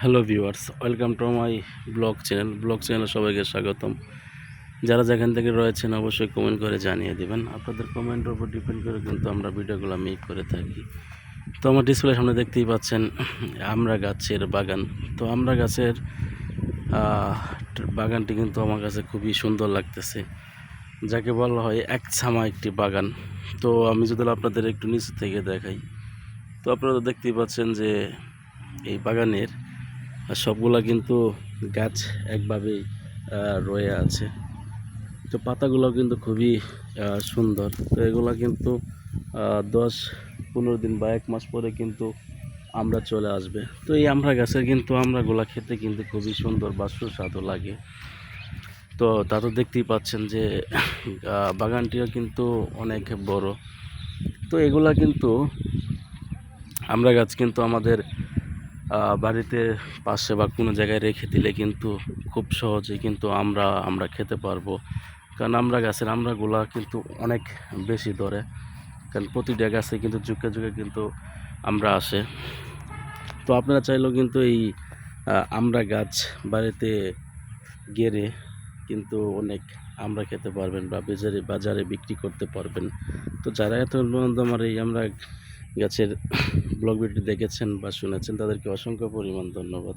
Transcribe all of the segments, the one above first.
Hello viewers, welcome to my blog channel. Blog চ্যানেলে সবাইকে স্বাগতম। যারা যেখান থেকে রয়েছেন অবশ্যই কমেন্ট করে জানিয়ে দেবেন। আপনাদের কমেন্টের উপর ডিপেন্ড করে কিন্তু আমরা ভিডিওগুলো মেক করে থাকি। তো আমার ডিসপ্লে সামনে দেখতেই পাচ্ছেন, আমরা গাছের বাগান। তো আমরা গাছের বাগানটি কিন্তু আমার কাছে খুবই সুন্দর লাগতেছে। যাকে বলা হয় এক ছামা একটি বাগান। তো আমি যদি আপনাদের একটু নিচে থেকে দেখাই, তো আপনারা দেখতেই পাচ্ছেন যে এই বাগানের সবগুলা কিন্তু গাছ একভাবেই রয়ে আছে। তো পাতাগুলো কিন্তু খুবই সুন্দর। তো এগুলা কিন্তু দশ পনেরো দিন বা এক মাস পরে কিন্তু আমরা চলে আসবে। তো এই আমরা গাছের কিন্তু আমরাগুলা খেতে কিন্তু খুবই সুন্দর বা সুস্বাদু লাগে। তো তা তো দেখতেই পাচ্ছেন যে বাগানটিও কিন্তু অনেক বড়। তো এগুলা কিন্তু আমরা গাছ কিন্তু আমাদের বাড়িতে পাশে বা কোনো জায়গায় রেখে দিলে কিন্তু খুব সহজেই কিন্তু আমরা আমরা খেতে পারব। কারণ আমরা গাছের আমরাগুলা কিন্তু অনেক বেশি ধরে। কারণ প্রতিটা গাছে কিন্তু যুগে যুগে কিন্তু আমরা আসে। তো আপনারা চাইলেও কিন্তু এই আমরা গাছ বাড়িতে গেড়ে কিন্তু অনেক আমরা খেতে পারবেন বা বাজারে বাজারে বিক্রি করতে পারবেন। তো যারা এত আমার এই আমরা গাছের ব্লগ ভিডিও দেখেছেন বা শুনেছেন, তাদেরকে অসংখ্য পরিমাণ ধন্যবাদ।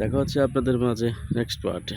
দেখা হচ্ছে আপনাদের মাঝে নেক্সট পার্টে